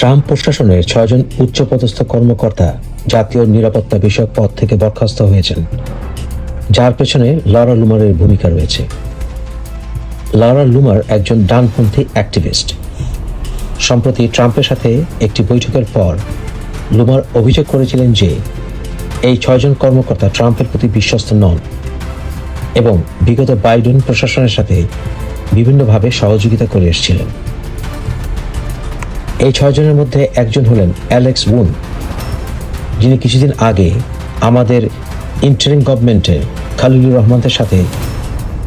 Trump প্রশাসনের ছয়জন উচ্চপদস্থ কর্মকর্তা জাতীয় নিরাপত্তা বিষয়ক পদ থেকে বরখাস্ত হয়েছেন, যার পেছনে লরা লুমারের ভূমিকা রয়েছে। লরা লুমার একজন ডানপন্থী অ্যাক্টিভিস্ট। সম্প্রতি ট্রাম্পের সাথে একটি বৈঠকের পর লুমার অভিযোগ করেছিলেন যে এই ছয়জন কর্মকর্তা ট্রাম্পের প্রতি বিশ্বস্ত নন এবং বিগত বাইডেন প্রশাসনের সাথে বিভিন্নভাবে সহযোগিতা করে এসেছিলেন। এই ছয়জনের মধ্যে একজন হলেন অ্যালেক্স উন যিনি কিছুদিন আগে আমাদের ইন্টারিম গভর্নমেন্টের খালিলুর রহমানের সাথে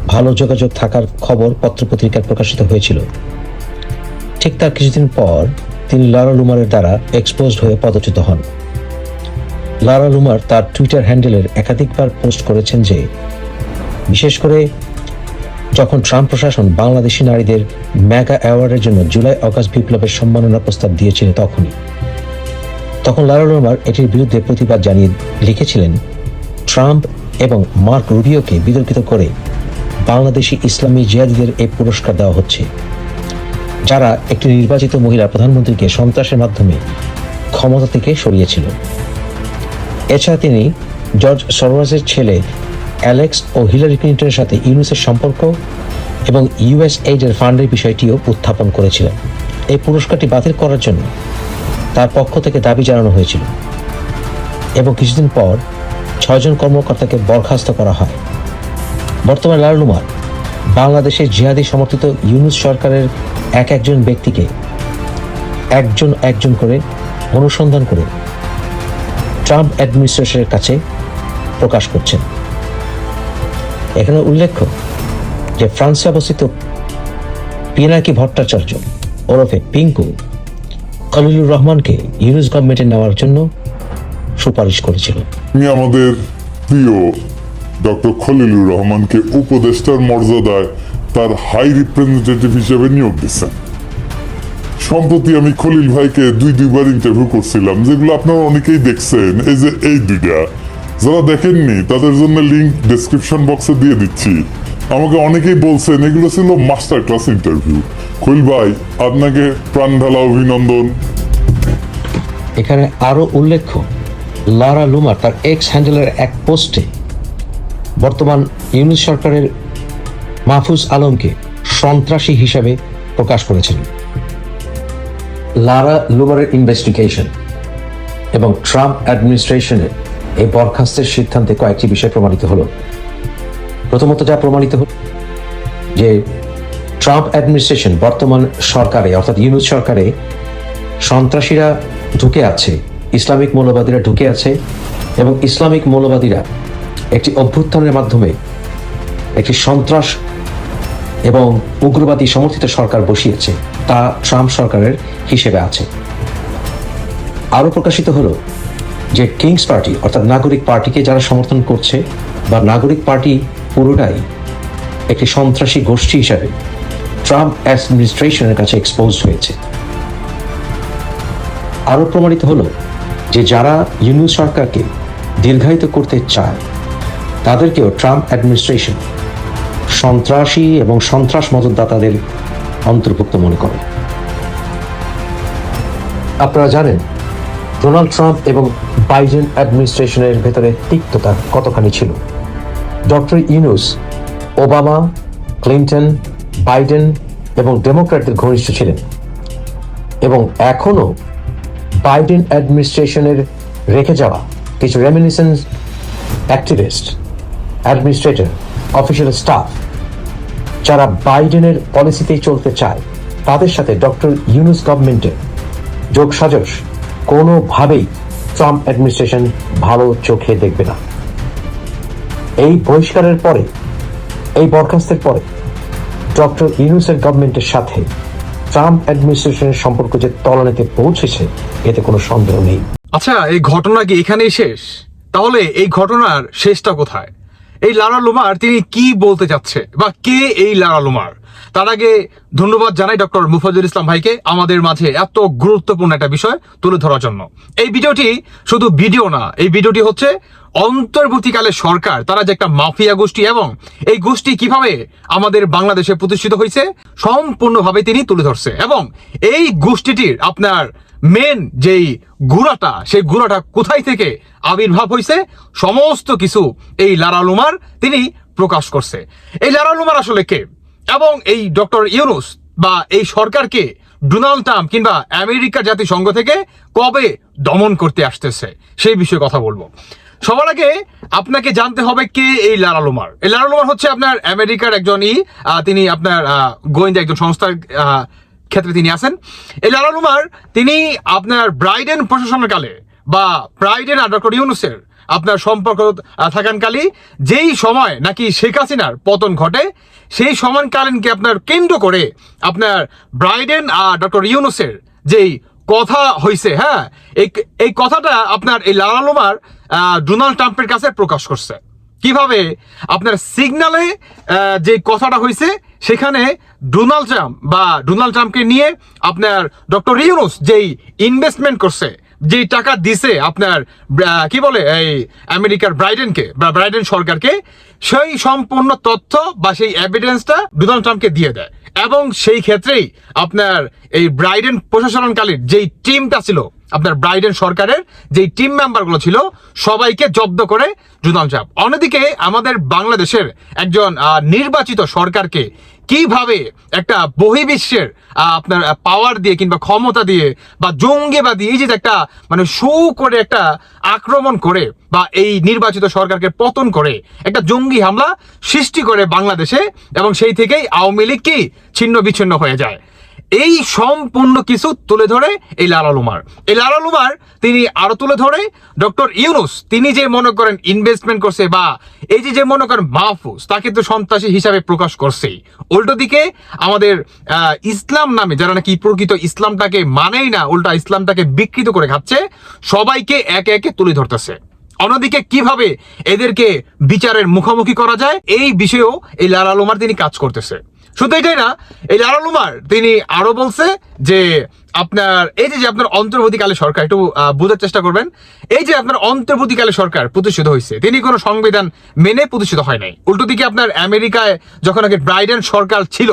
ভালো যোগাযোগ থাকার খবর পত্রপত্রিকায় প্রকাশিত হয়েছিল। ঠিক তার কিছুদিন পর তিনি লারা লুমারের দ্বারা এক্সপোজড হয়ে পদচ্যুত হন। লারা লুমার তার টুইটার হ্যান্ডেলের একাধিকবার পোস্ট করেছেন যে, বিশেষ করে যখন ট্রাম্প প্রশাসন বাংলাদেশি নারীদের ম্যাগা অ্যাওয়ার্ডের জন্য জুলাই অগাস্ট বিপ্লবের সম্মাননা প্রস্তাব দিয়েছিল তখনই। তখন লারা লোমার এটির বিরুদ্ধে প্রতিবাদ জানিয়ে লিখেছিলেন, ট্রাম্প এবং মার্ক রুবিওকে বিতর্কিত করে বাংলাদেশি ইসলামী জিহাদিদের এই পুরস্কার দেওয়া হচ্ছে। যারা একটি নির্বাচিত মহিলা প্রধানমন্ত্রীকে সন্ত্রাসের মাধ্যমে ক্ষমতা থেকে সরিয়েছিল। এছাড়া তিনি জর্জ সরোয়াজের ছেলে অ্যালেক্স ও হিলারি ক্লিন্টনের সাথে ইউনুসের সম্পর্ক এবং ইউএস এইডের ফান্ডের বিষয়টিও উত্থাপন করেছিলেন। এই পুরস্কারটি বাতিল করার জন্য তার পক্ষ থেকে দাবি জানানো হয়েছিল এবং কিছুদিন পর ছয়জন কর্মকর্তাকে বরখাস্ত করা হয়। বর্তমানে লালনুমার বাংলাদেশের জিহাদি সমর্থিত ইউনুস সরকারের এক একজন ব্যক্তিকে একজন একজন করে অনুসন্ধান করে ট্রাম্প অ্যাডমিনিস্ট্রেশনের কাছে প্রকাশ করছেন। এখানে উল্লেখ্য যে ফ্রান্সে অবস্থিত পিনাকি ভট্টাচার্য ওরফে পিঙ্কু খলিলুর রহমানকে ইউনুস গভর্নমেন্টে নেওয়ার জন্য সুপারিশ করেছিল। তিনি আমাদের প্রিয় ডক্টর খলিলুর রহমানকে উপদেষ্টার মর্যাদায় তার হাই রিপ্রেজেন্টেটিভ হিসেবে নিয়োগ দিচ্ছেন সম্প্রতি আমি খলিল ভাইকে দুই দুইবার ইন্টারভিউ করছিলাম, যেগুলো আপনারা অনেকেই দেখছেন, এই যে এই দুইটা। যারা দেখেননি, তাদের জন্য লিংক ডেসক্রিপশন বক্সে দিয়ে দিচ্ছি। আমাকে অনেকেই বলছেন, এগুলো ছিল মাস্টার ক্লাস ইন্টারভিউ খলিল ভাই, আপনাকে প্রাণ ঢালা অভিনন্দন। এখানে আরও উল্লেখ্য, লারা লুমার তার এক্স হ্যান্ডেলের এক পোস্টে বর্তমান ইউনিট সরকারের মাহফুজ আলমকে সন্ত্রাসী হিসাবে প্রকাশ করেছেন। লারা লুমারের ইনভেস্টিগেশন এবং ট্রাম্প অ্যাডমিনিস্ট্রেশনের এই বরখাস্তের সিদ্ধান্তে কয়েকটি বিষয় প্রমাণিত হলো। প্রথমত যা প্রমাণিত হলো, যে ট্রাম্প অ্যাডমিনিস্ট্রেশন বর্তমান সরকারে, অর্থাৎ ইউনুস সরকারে সন্ত্রাসীরা ঢুকে আছে, ইসলামিক মৌলবাদীরা ঢুকে আছে এবং ইসলামিক মৌলবাদীরা একটি অভ্যুত্থানের মাধ্যমে একটি সন্ত্রাস এবং উগ্রবাদী সমর্থিত সরকার বসিয়েছে, তা ট্রাম্প সরকারের হিসেবে আছে। আরও প্রকাশিত হলো যে কিংস পার্টি অর্থাৎ নাগরিক পার্টিকে যারা সমর্থন করছে, বা নাগরিক পার্টি পুরোটাই একটি সন্ত্রাসী গোষ্ঠী হিসাবে ট্রাম্প অ্যাডমিনিস্ট্রেশনের কাছে এক্সপোজ হয়েছে। আরও প্রমাণিত হলো যে যারা ইউনুস সরকারকে দীর্ঘায়িত করতে চায়, তাদেরকেও ট্রাম্প অ্যাডমিনিস্ট্রেশন সন্ত্রাসী এবং সন্ত্রাস মদতদাতাদের অন্তর্ভুক্ত মনে করে। আপনারা জানেন ডোনাল্ড ট্রাম্প এবং বাইডেন অ্যাডমিনিস্ট্রেশনের ভেতরে তিক্ততা কতখানি ছিল? Doctor Yunus, Obama, Clinton, Biden এবং ডেমোক্র্যাটদের ঘনিষ্ঠ ছিলেন এবং এখনও বাইডেন অ্যাডমিনিস্ট্রেশনের রেখে যাওয়া কিছু reminiscence activist administrator official staff যারা বাইডেনের পলিসিতেই চলতে চায়, তাদের সাথে ডক্টর ইউনুস গভর্নমেন্টের যোগ সাজস কোনোভাবেই ট্রাম্প অ্যাডমিনিস্ট্রেশন ভালো চোখে দেখবে না। এই বহিষ্কারের পরে, এই বরখাস্তের পরে, ডক্টর ইউনুসের গভর্নমেন্টের সাথে ট্রাম্প অ্যাডমিনিস্ট্রেশনের সম্পর্ক যে তলানিতে পৌঁছেছে, এতে কোনো সন্দেহ নেই। আচ্ছা এই ঘটনা কি এখানেই শেষ? তাহলে এই ঘটনার শেষটা কোথায়? এই লারা লোমার তিনি কি বলতে চাচ্ছে? বা কে এই লারা লোমার? তার আগে ধন্যবাদ জানাই ডক্টর মুফাজুল ইসলাম ভাইকে আমাদের মাঝে এত গুরুত্বপূর্ণ একটা বিষয় তুলে ধরার জন্য। এই ভিডিওটি শুধু ভিডিও না, এই ভিডিওটি হচ্ছে অন্তর্বর্তীকালে সরকার, তারা যে একটা মাফিয়া গোষ্ঠী এবং এই গোষ্ঠী কীভাবে আমাদের বাংলাদেশে প্রতিষ্ঠিত হয়েছে, সম্পূর্ণভাবে তিনি তুলে ধরছে। এবং এই গোষ্ঠীটির আপনার মেন যেই গুড়াটা সেই গুড়াটা কোথায় থেকে আবির্ভাব হয়েছে সমস্ত কিছু এই লারালুমার তিনি প্রকাশ করছে। এই লারালুমার আসলে কে? এবং এই ডক্টর ইউনুস বা এই সরকারকে ডোনাল্ড ট্রাম্প কিংবা আমেরিকা জাতিসংঘ থেকে কবে দমন করতে আসতেছে? সেই বিষয়ে কথা বলব। সবার আগে আপনাকে জানতে হবে কে এই লারালুমার এই লারালুমার হচ্ছে আপনার আমেরিকার একজনই আহ, তিনি আপনার গোয়েন্দা একজন সংস্থার ক্ষেত্রে তিনি আছেন। এই লালালুমার তিনি আপনার ব্রাইডেন প্রশাসনের কালে বা ব্রাইডেন আর ডক্টর ইউনুসের আপনার সম্পর্ক থাকানকালে যেই সময় নাকি শেখ হাসিনার পতন ঘটে, সেই সময়কালীনকে আপনার কেন্দ্র করে আপনার ব্রাইডেন আর ডক্টর ইউনুসের যেই কথা হইছে হ্যাঁ এই এই কথাটা আপনার এই লালালুমার ডোনাল্ড ট্রাম্পের কাছে প্রকাশ করছে। কীভাবে আপনার সিগনালে যে কথাটা হয়েছে সেখানে ডোনাল্ড ট্রাম্প বা ডোনাল্ড ট্রাম্পকে নিয়ে আপনার ডক্টর ইউনুস যেই ইনভেস্টমেন্ট করছে, যেই টাকা দিছে আপনার কি বলে, এই আমেরিকার ব্রাইডেনকে বা ব্রাইডেন সরকারকে, সেই সম্পূর্ণ তথ্য বা সেই এভিডেন্সটা ডোনাল্ড ট্রাম্পকে দিয়ে দেয়। এবং সেই ক্ষেত্রেই আপনার এই ব্রাইডেন প্রশাসনকালীন যেই টিমটা ছিল আপনার ব্রাইডেন সরকারের যেই টিম মেম্বারগুলো ছিল, সবাইকে জব্দ করে ডোনাল্ড ট্রাম্প অন্যদিকে আমাদের বাংলাদেশের একজন নির্বাচিত সরকারকে কীভাবে একটা বহির্বিশ্বের আপনার পাওয়ার দিয়ে কিংবা ক্ষমতা দিয়ে বা জঙ্গিবাদী, এই যে একটা মানে শু করে একটা আক্রমণ করে বা এই নির্বাচিত সরকারকে পতন করে একটা জঙ্গি হামলা সৃষ্টি করে বাংলাদেশে এবং সেই থেকেই আওয়ামী লীগ কি ছিন্ন বিচ্ছিন্ন হয়ে যায়। এই সম্পূর্ণ কিছু তুলে ধরে এই লালালুমার এই লালালুমার তিনি আরও তুলে ধরে। ডক্টর ইউনুস, তিনি যে মনে করেন ইনভেস্টমেন্ট করছে বা এই যে যে মনে করেন মাহফুজ, তাকে তো সন্ত্রাসী হিসাবে প্রকাশ করছেই। উল্টো দিকে আমাদের ইসলাম নামে যারা নাকি প্রকৃত ইসলামটাকে মানেই না, উল্টা ইসলামটাকে বিকৃত করে খাচ্ছে, সবাইকে একে একে তুলে ধরতেছে। অন্যদিকে কীভাবে এদেরকে বিচারের মুখোমুখি করা যায়, এই বিষয়েও এই লালালুমার তিনি কাজ করতেছে। শুধু এটাই না এই লালুমার তিনি আরও বলছে যে আপনার, এই যে আপনার অন্তর্বর্তীকালে সরকার, একটু বোঝার চেষ্টা করবেন। এই যে আপনার অন্তর্বর্তীকালে সরকার প্রতিষ্ঠিত হয়েছে, তিনি কোনো সংবিধান মেনে প্রতিষ্ঠিত হয় নাই। উল্টো দিকে আপনার আমেরিকায় যখন আগে ব্রাইডেন সরকার ছিল,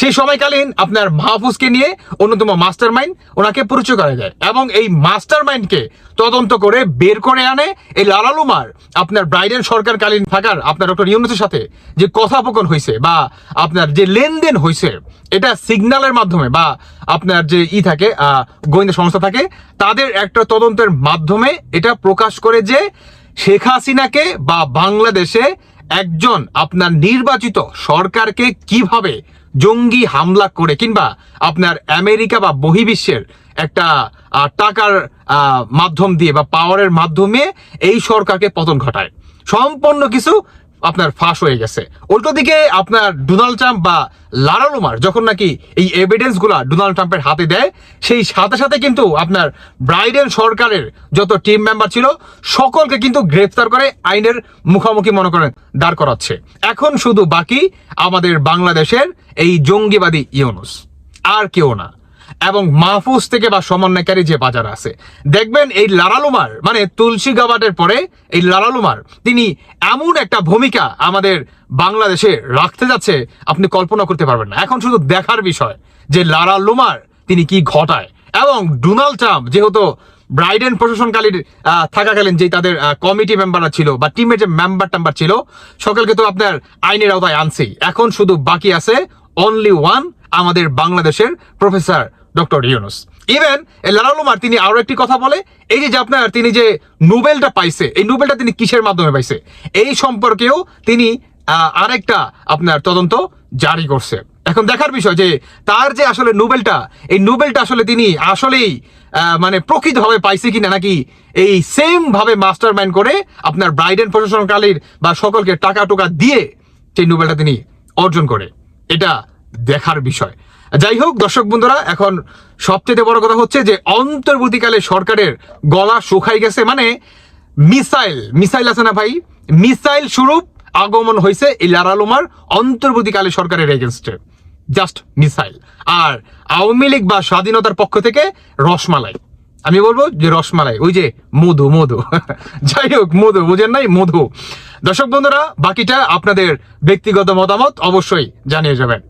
সেই সময়কালীন আপনার মাহফুজকে নিয়ে অন্যতম মাস্টার মাইন্ড ওনাকে পরিচয় করা যায় এবং এই মাস্টার মাইন্ডকে তদন্ত করে বের করে আনে এই লালালুমার আপনার ব্রাইডেন সরকারকালীন থাকার আপনার ডক্টর ইউনুসের সাথে যে কথাপকন হয়েছে বা আপনার যে লেনদেন হয়েছে, এটা সিগন্যালের মাধ্যমে বা আপনার যে ই থাকে আহ, গোয়েন্দা সংস্থা থাকে তাদের একটা তদন্তের মাধ্যমে এটা প্রকাশ করে যে শেখ হাসিনাকে বা বাংলাদেশে একজন আপনার নির্বাচিত সরকারকে কীভাবে জঙ্গি হামলা করে কিংবা আপনার আমেরিকা বা বহির্বিশ্বের একটা টাকার মাধ্যম দিয়ে বা পাওয়ারের মাধ্যমে এই সরকারকে পতন ঘটায়। সম্পূর্ণ কিছু আপনার ফাঁস হয়ে গেছে। উল্টো দিকে আপনার ডোনাল্ড ট্রাম্প বা লারালুমার যখন নাকি এই এভিডেন্সগুলা ডোনাল্ড ট্রাম্পের হাতে দেয়, সেই সাথে সাথে কিন্তু আপনার ব্রাইডেন সরকারের যত টিম মেম্বার ছিল, সকলকে কিন্তু গ্রেফতার করে আইনের মুখোমুখি মনে করেন, দাঁড় করাচ্ছে। এখন শুধু বাকি আমাদের বাংলাদেশের এই জঙ্গিবাদী ইউনুস, আর কেউ না। এবং মাহফুজ থেকে বা সমন্বয়কারী যে বাজার আছে। দেখবেন এই লারালুমার মানে তুলসী গাবাটের পরে এই লারালুমার তিনি এমন একটা ভূমিকা আমাদের বাংলাদেশে রাখতে যাচ্ছে, আপনি কল্পনা করতে পারবেন না। এখন শুধু দেখার বিষয় যে লারালুমার তিনি কি ঘটায়। এবং ডোনাল্ড ট্রাম্প, যেহেতু ব্রাইডেন প্রশাসনকালীর থাকাকালীন যে তাদের কমিটি মেম্বাররা ছিল বা টিমের যে মেম্বার টেম্বার ছিল, সকলকে তো আপনার আইনের আওতায় আনছেই। এখন শুধু বাকি আছে অনলি ওয়ান আমাদের বাংলাদেশের প্রফেসর ডক্টর ইউনুস। ইভেন লালালুমার তিনি আরও একটি কথা বলে, এই যে আপনার তিনি যে নোবেলটা পাইছে, এই নোবেলটা তিনি কিসের মাধ্যমে পাইছে? এই সম্পর্কেও তিনি আরেকটা আপনার তদন্ত জারি করছে। এখন দেখার বিষয় যে তার যে আসলে নোবেলটা, এই নোবেলটা আসলে তিনি আসলেই মানে প্রকৃতভাবে পাইছে কিনা নাকি এই সেম ভাবে মাস্টার মাইন্ড করে আপনার ব্রাইডেন প্রশাসনকালীর বা সকলকে টাকা টোকা দিয়ে সেই নোবেলটা তিনি অর্জন করে। এটা দেখার বিষয়। যাই হোক, দর্শক বন্ধুরা, এখন সবচেয়ে বড় কথা হচ্ছে যে অন্তর্বর্তীকালে সরকারের গলা শুকাই গেছে। মানে মিসাইল মিসাইল আছে না ভাই? মিসাইল স্বরূপ আগমন হয়েছে এই লারালুমার অন্তর্বর্তীকালে সরকারের এগেনস্টে। Just missile. আর আওয়ামী লীগ বা স্বাধীনতার পক্ষ থেকে রসমালাই। আমি বলব যে রসমালাই, ওই যে মধু মধু। যাই হোক, মধু, বুঝেন নাই? মধু। দর্শক বন্ধুরা, বাকিটা আপনাদের ব্যক্তিগত মতামত অবশ্যই জানিয়ে যাবেন।